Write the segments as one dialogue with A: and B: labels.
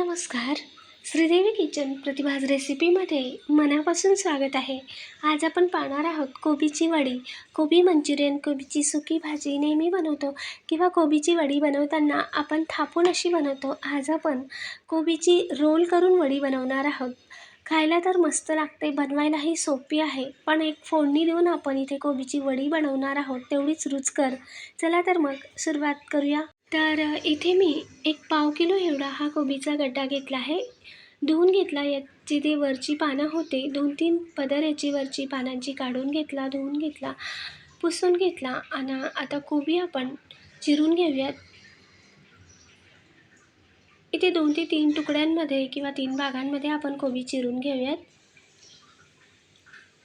A: नमस्कार. श्रीदेवी किचन प्रतिभाज रेसिपीमध्ये मनापासून स्वागत आहे. आज आपण पाहणार आहोत कोबीची वडी. कोबी मंचुरियन कोबीची सुकी भाजी नेहमी बनवतो किंवा कोबीची वडी बनवताना आपण थापून अशी बनवतो. आज आपण कोबीची रोल करून वडी बनवणार आहोत. खायला तर मस्त लागते बनवायलाही सोपी आहे पण एक फोडणी देऊन आपण इथे कोबीची वडी बनवणार आहोत तेवढीच रुचकर. चला तर मग सुरुवात करूया. तर इथे मी एक पाव किलो एवढा हा कोबीचा गड्डा घेतला आहे. धुवून घेतला याची ते वरची पानं होते दोन तीन पदर याची वरची पानांची काढून घेतला धुवून घेतला पुसून घेतला आणि आता कोबी आपण चिरून घेऊयात. इथे दोन ते तीन तुकड्यांमध्ये किंवा तीन भागांमध्ये आपण कोबी चिरून घेऊयात.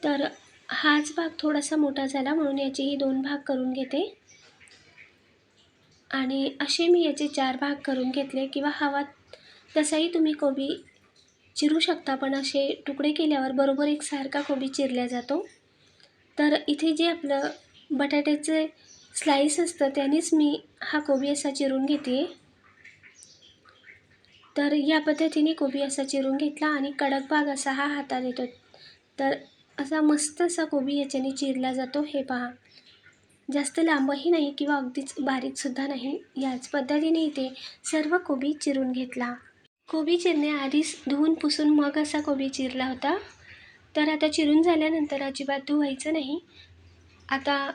A: तर हाच भाग थोडासा मोठा झाला म्हणून याचेही दोन भाग करून घेते. आणि असे मी याचे चार भाग करून घेतले किंवा हवा तसाही तुम्ही कोबी चिरू शकता पण असे तुकडे केल्यावर बरोबर एकसारखा कोबी चिरला जातो. तर इथे जे आपलं बटाट्याचे स्लाईस असतं त्यानेच मी हा कोबी असा चिरून घेते. तर या पद्धतीने कोबी असा चिरून घेतला आणि कडक भाग असा हा हातात येतो. तर असा मस्त असा कोबी याच्याने चिरला जातो हे पहा. जास्त लांबही नाही किंवा अगदीच बारीकसुद्धा नाही. याच पद्धतीने इथे सर्व कोबी चिरून घेतला. कोबी चिरण्याआधीच धुवून पुसून मग असा कोबी चिरला होता. तर आता चिरून झाल्यानंतर अजिबात धुवायचं नाही. आता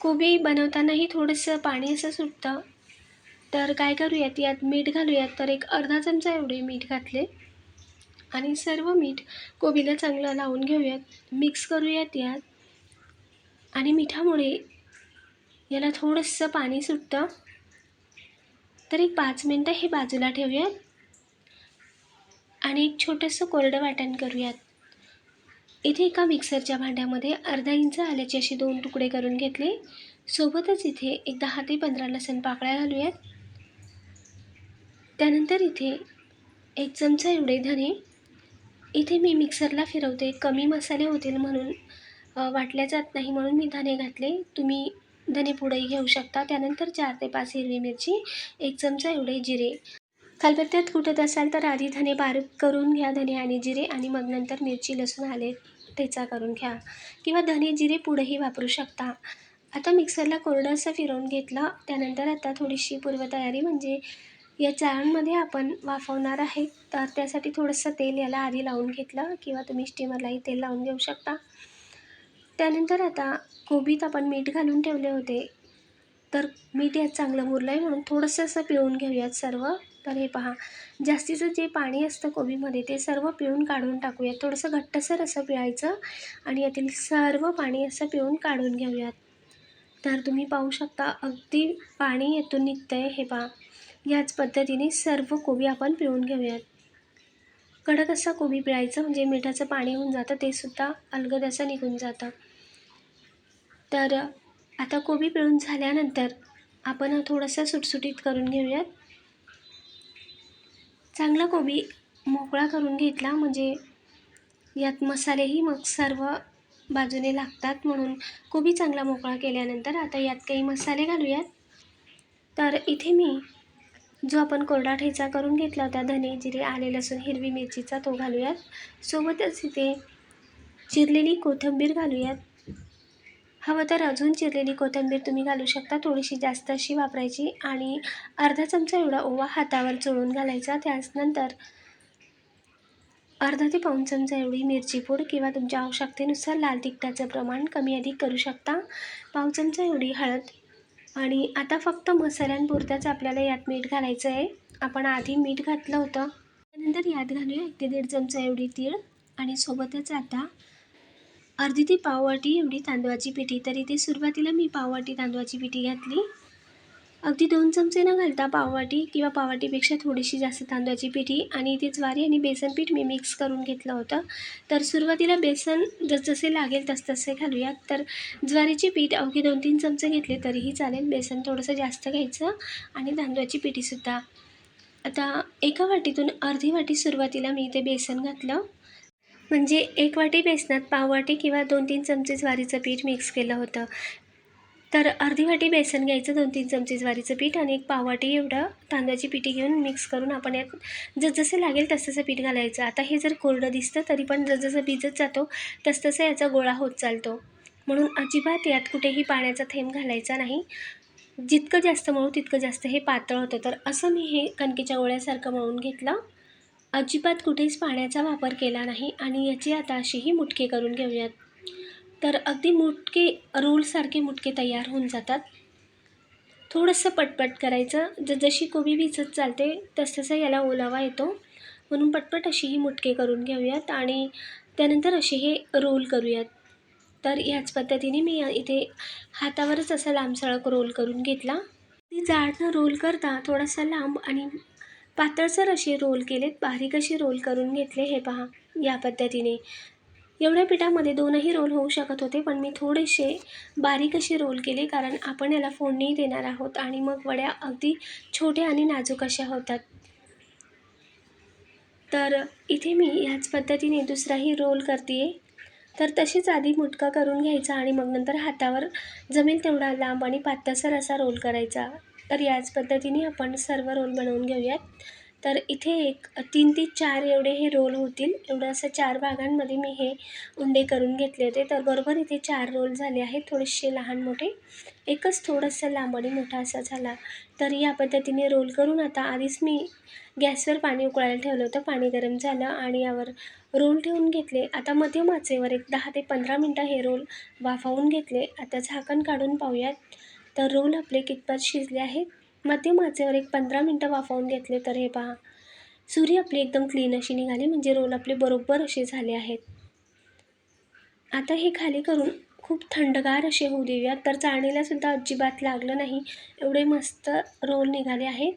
A: कोबी बनवतानाही थोडंसं पाणी असं सुटतं. तर काय करूयात? यात मीठ घालूयात. तर एक अर्धा चमचा एवढे मीठ घातले. आणि सर्व मीठ कोबीला चांगलं लावून घेऊयात. मिक्स करूयात यात. आणि मिठामुळे याला थोडंसं पाणी सुटतं. तर एक पाच मिनटं हे बाजूला ठेवूयात. आणि एक छोटंसं कोरडं वाटण करूयात. इथे एका मिक्सरच्या भांड्यामध्ये अर्धा इंच आल्याचे असे दोन तुकडे करून घेतले. सोबतच इथे एक दहा ते पंधरा लसण पाकळ्या घालूयात. त्यानंतर इथे एक चमचा एवढे धने. इथे मी मिक्सरला फिरवते. कमी मसाले होतील म्हणून वाटल्या जात नाही म्हणून मी धने घातले. तुम्ही धने घेऊ शकता. त्यानंतर चार ते पाच हिरवी मिरची एक चमचा एवढे जिरे. खलबत्त्यात कुठत असाल तर आधी धने बारीक करून घ्या. धने आणि जिरे आणि मग नंतर मिरची लसूण आले ठेचा करून घ्या. किंवा धने जिरे पुढेही वापरू शकता. आता मिक्सरला कोरडं असं फिरवून घेतलं. त्यानंतर आता थोडीशी पूर्वतयारी म्हणजे या चाळणमध्ये आपण वाफवणार आहे. तर त्यासाठी थोडंसं तेल याला आधी लावून घेतलं. किंवा तुम्ही स्टीमरलाही तेल लावून घेऊ शकता. त्यानंतर आता कोबीत आपण मीठ घालून ठेवले होते. तर मीठ यात चांगलं मुरलं आहे म्हणून थोडंसं असं पिळून घेऊयात सर्व. तर हे पहा जास्तीचं जे पाणी असतं कोबीमध्ये ते सर्व पिळून काढून टाकूयात. थोडंसं घट्टसर असं पिळायचं आणि यातील सर्व पाणी असं पिळून काढून घेऊयात. तर तुम्ही पाहू शकता अगदी पाणी यातून निघतं आहे हे पहा. याच पद्धतीने सर्व कोबी आपण पिळून घेऊयात. कडक असा कोबी पिळायचं म्हणजे मिठाचं पाणी होऊन जातं ते सुद्धा अलगद असं निघून जातं. तर आता कोबी पिळून झाल्यानंतर आपण थोडंसं सुटसुटीत करून घेऊयात. चांगला कोबी मोकळा करून घेतला म्हणजे यात मसालेही मग सर्व बाजूने लागतात म्हणून कोबी चांगला मोकळा केल्यानंतर आता यात काही मसाले घालूयात. तर इथे मी जो आपण कोरडा ठेचा करून घेतला होता धने जिरे आले लसूण हिरवी मिरचीचा तो घालूयात. सोबतच इथे चिरलेली कोथिंबीर घालूयात. हवं तर अजून चिरलेली कोथिंबीर तुम्ही घालू शकता. थोडीशी जास्त अशी वापरायची आणि अर्धा चमचा एवढा ओवा हातावर चोळून घालायचा. त्याचनंतर अर्धा ते पाऊण चमचा एवढी मिरची पूड किंवा तुमच्या आवश्यकतेनुसार लाल तिखटाचं प्रमाण कमी अधिक करू शकता. पाव चमचा एवढी हळद आणि आता फक्त मसाल्यांपुरत्याच आपल्याला यात मीठ घालायचं आहे आपण आधी मीठ घातलं होतं. त्यानंतर यात घालूया एक ते दीड चमचा एवढी तीळ आणि सोबतच आता अर्धी ती पाववाटी एवढी तांदळाची पिठी तर इथे सुरुवातीला मी पाववाटी तांदळाची पिठी घातली. अगदी दोन चमचे न घालता पाववाटी किंवा पाववाटीपेक्षा थोडीशी जास्त तांदळाची पिठी आणि इथे ज्वारी आणि बेसन पीठ मी मिक्स करून घेतलं होतं. तर सुरुवातीला बेसन जसजसे लागेल तसतसे घालूयात. तर ज्वारीची पीठ अवघे दोन तीन चमचे घेतले तरीही चालेल. बेसन थोडंसं जास्त घ्यायचं आणि तांदळाची पिठीसुद्धा. आता एका वाटीतून अर्धी वाटी सुरुवातीला मी इथे बेसन घातलं. म्हणजे एक वाटी बेसनात पाववाटी किंवा दोन तीन चमचे ज्वारीचं पीठ मिक्स केलं होतं. तर अर्धी वाटी बेसन घ्यायचं दोन तीन चमचे ज्वारीचं पीठ आणि एक पाववाटी एवढं तांदळाची पिठी घेऊन मिक्स करून आपण यात जसजसं लागेल तसतसं पीठ घालायचं. आता हे जर कोरडं दिसतं तरी पण जसजसं भिजत जातो तसतसं याचा गोळा होत चालतो. म्हणून अजिबात यात कुठेही पाण्याचा थेंब घालायचा नाही. जितकं जास्त मळू तितकं जास्त हे पातळ होतं. तर असं मी हे कणकेच्या गोळ्यासारखं मळून घेतलं. अजिबात कुठेच पाण्याचा वापर केला नाही आणि याची आता अशीही मुटके करून घेऊयात. तर अगदी मुटके रोलसारखे मुटके तयार होऊन जातात. थोडंसं पटपट करायचं. ज जशी कोबी भिजत चालते तसतसा याला ओलावा येतो. म्हणून पटपट अशी ही मुटके करून घेऊयात आणि त्यानंतर असे हे रोल करूयात. तर ह्याच पद्धतीने मी इथे हातावरच असा लांबसळक रोल करून घेतला. ती जाडनं रोल करता थोडासा लांब आणि पातळसर असे रोल केलेत बारीक असे रोल करून घेतले हे पहा या पद्धतीने. एवढ्या पिठामध्ये दोनही रोल होऊ शकत होते पण मी थोडेसे बारीक असे रोल केले कारण आपण याला फोडणी देणार आहोत आणि मग वड्या अगदी छोट्या आणि नाजूक अशा होतात. तर इथे मी ह्याच पद्धतीने दुसराही रोल करते तर तशीच आधी मुटका करून घ्यायचा आणि मग नंतर हातावर जमेल तेवढा लांब आणि पातळसर असा रोल करायचा. तर याच पद्धतीने आपण सर्व रोल बनवून घेऊयात. तर इथे एक तीन ते चार एवढे हे रोल होतील. एवढं असं चार भागांमध्ये मी हे उंडे करून घेतले होते. तर बरोबर इथे चार रोल झाले आहेत थोडेसे लहान मोठे. एकच थोडंसं लांब आणि मोठा असा झाला. तर या पद्धतीने रोल करून आता आधीच मी गॅसवर पाणी उकळायला ठेवलं होतं. पाणी गरम झालं आणि यावर रोल ठेवून घेतले. आता मध्यम आचेवर एक दहा ते पंधरा मिनटं हे रोल वाफावून घेतले. आता झाकण काढून पाहूयात. तर रोल आपले कितपत शिजले आहेत? मध्यम आचेवर एक पंधरा मिनटं वाफवून घेतले तर हे पहा. सुरी आपली एकदम क्लीन अशी निघाली म्हणजे रोल आपले बरोबर असे झाले आहेत. आता हे खाली करून खूप थंडगार असे होऊ देऊयात. तर चाळणीलासुद्धा अजिबात लागलं नाही एवढे मस्त रोल निघाले आहेत.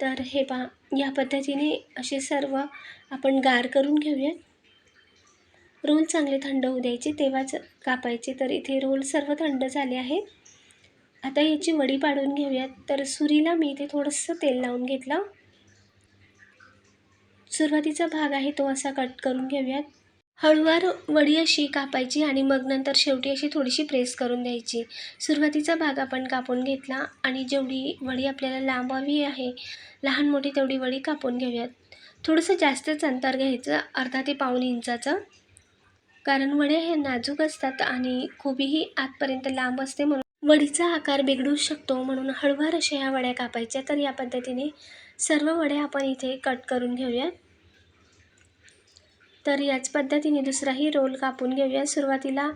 A: तर हे पहा या पद्धतीने असे सर्व आपण गार करून घेऊयात. रोल चांगले थंड होऊ द्यायचे तेव्हाच कापायचे. तर इथे रोल सर्व थंड झाले आहेत. आता याची वडी पाडून घेऊयात. तर सुरीला मी इथे थोडंसं तेल लावून घेतलं. सुरुवातीचा भाग आहे तो असा कट करून घेऊयात. हळूवार वडी अशी कापायची आणि मग नंतर शेवटी अशी थोडीशी प्रेस करून द्यायची. सुरुवातीचा भाग आपण कापून घेतला आणि जेवढी वडी आपल्याला लांब हवी आहे लहान मोठी तेवढी वडी कापून घेऊयात. थोडंसं जास्तच अंतर घ्यायचं अर्धा ते पाऊण इंचाचं. कारण वड्या हे नाजूक असतात आणि खूपही आतपर्यंत लांब असते म्हणून वडीचा आकार बिघडू शकतो म्हणून हळूवार अशा ह्या वड्या कापायच्या तर या पद्धतीने सर्व वड्या आपण इथे कट करून घेऊयात. तर याच पद्धतीने दुसराही रोल कापून घेऊया. सुरुवातीला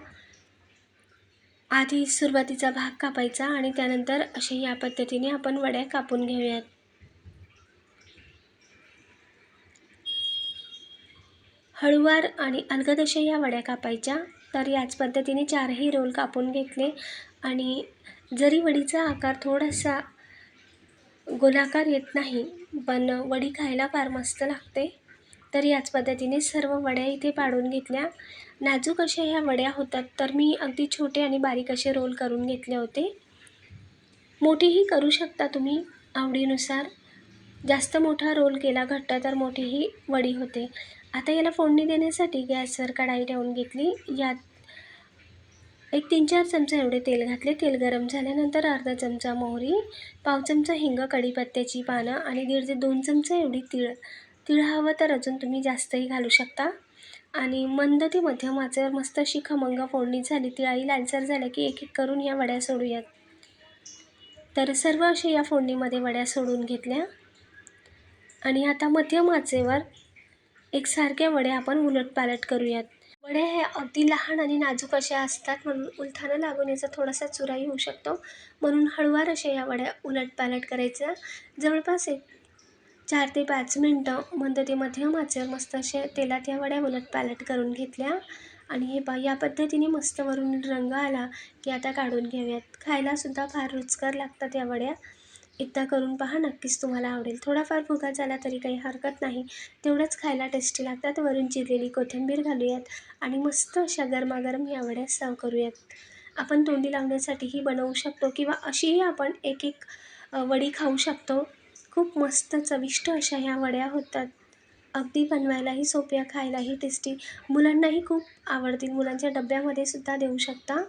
A: आधी सुरुवातीचा भाग कापायचा आणि त्यानंतर असे या पद्धतीने आपण वड्या कापून घेऊयात. हळूवार आणि अलगद अशा या वड्या कापायच्या. तर याच पद्धतीने चारही रोल कापून घेतले. आणि जरी वडीचा आकार थोडासा गोलाकार येत नाही पण वडी खायला फार मस्त लागते तर याच पद्धतीने सर्व वड्या इथे पाडून घेतल्या. नाजूक अशा ह्या वड्या होतात तर मी अगदी छोटे आणि बारीक असे रोल करून घेतले होते. मोठेही करू शकता तुम्ही आवडीनुसार. जास्त मोठा रोल केला घट्ट तर मोठीही वडी होते. आता याला फोडणी देण्यासाठी गॅसवर कढाई ठेवून घेतली. यात एक तीन चार चमचा एवढे तेल घातले. तेल गरम झाल्यानंतर अर्धा चमचा मोहरी पाव चमचा हिंग कढीपत्त्याची पानं आणि दीड ते दोन चमचा एवढी तिळ. तिळ हवं तर अजून तुम्ही जास्तही घालू शकता. आणि मंद ते मध्यम आचेवर मस्त अशी खमंग फोडणी झाली. तिळाई लालसर झाल्या की एक एक करून या वड्या सोडूयात. तर सर्व असे या फोडणीमध्ये वड्या सोडून घेतल्या. आणि आता मध्यम आचेवर एकसारख्या वड्या आपण उलटपालट करूयात. वड्या हे अगदी लहान आणि नाजूक अशा असतात म्हणून उलथानं लागून याचा थोडासा चुराही होऊ शकतो. म्हणून हळुवार अशा या वड्या उलटपालट करायच्या. जवळपास एक चार ते पाच मिनटं मंद ते मध्यम आचेवर मस्त असे तेलात या वड्या उलटपालट करून घेतल्या. आणि हे पा या पद्धतीने मस्त वरून रंग आला की आता काढून घेऊयात. खायलासुद्धा फार रुचकर लागतात या वड्या. एकदा करून पहा नक्कीच तुम्हाला आवडेल. थोडाफार फुगा झाला तरी काही हरकत नाही. तेवढंच खायला टेस्टी लागतात. वरून चिरलेली कोथिंबीर घालूयात आणि मस्त अशा गरमागरम या वड्या सर्व करूयात. आपण तोंडी लावण्यासाठीही बनवू शकतो किंवा अशीही आपण एक एक वडी खाऊ शकतो. खूप मस्त चविष्ट अशा ह्या वड्या होतात. अगदी बनवायलाही सोप्या खायलाही टेस्टी मुलांनाही खूप आवडतील. मुलांच्या डब्यामध्ये सुद्धा देऊ शकता.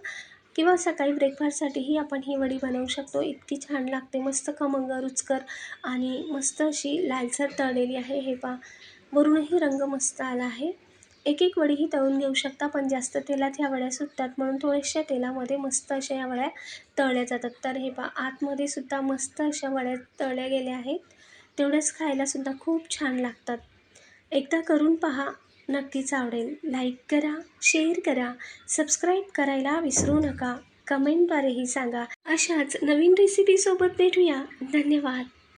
A: किंवा सकाळी ब्रेकफास्टसाठीही आपण ही वडी बनवू शकतो. इतकी छान लागते. मस्त खमंग रुचकर आणि मस्त अशी लालसर तळलेली आहे. हे पा वरूनही रंग मस्त आला आहे. एक एक वडीही तळून घेऊ शकता पण जास्त तेलात ह्या वड्या सुटतात. म्हणून थोड्याशा तेलामध्ये मस्त अशा या वड्या तळल्या जातात. तर हे पा आतमध्ये सुद्धा मस्त अशा वड्या तळल्या गेल्या आहेत. तेवढ्याच खायलासुद्धा खूप छान लागतात. एकदा करून पहा. नक्कीच आवडेल. लाईक करा शेअर करा सबस्क्राईब करायला विसरू नका. कमेंटद्वारेही सांगा. अशाच नवीन रेसिपीसोबत भेटूया. धन्यवाद.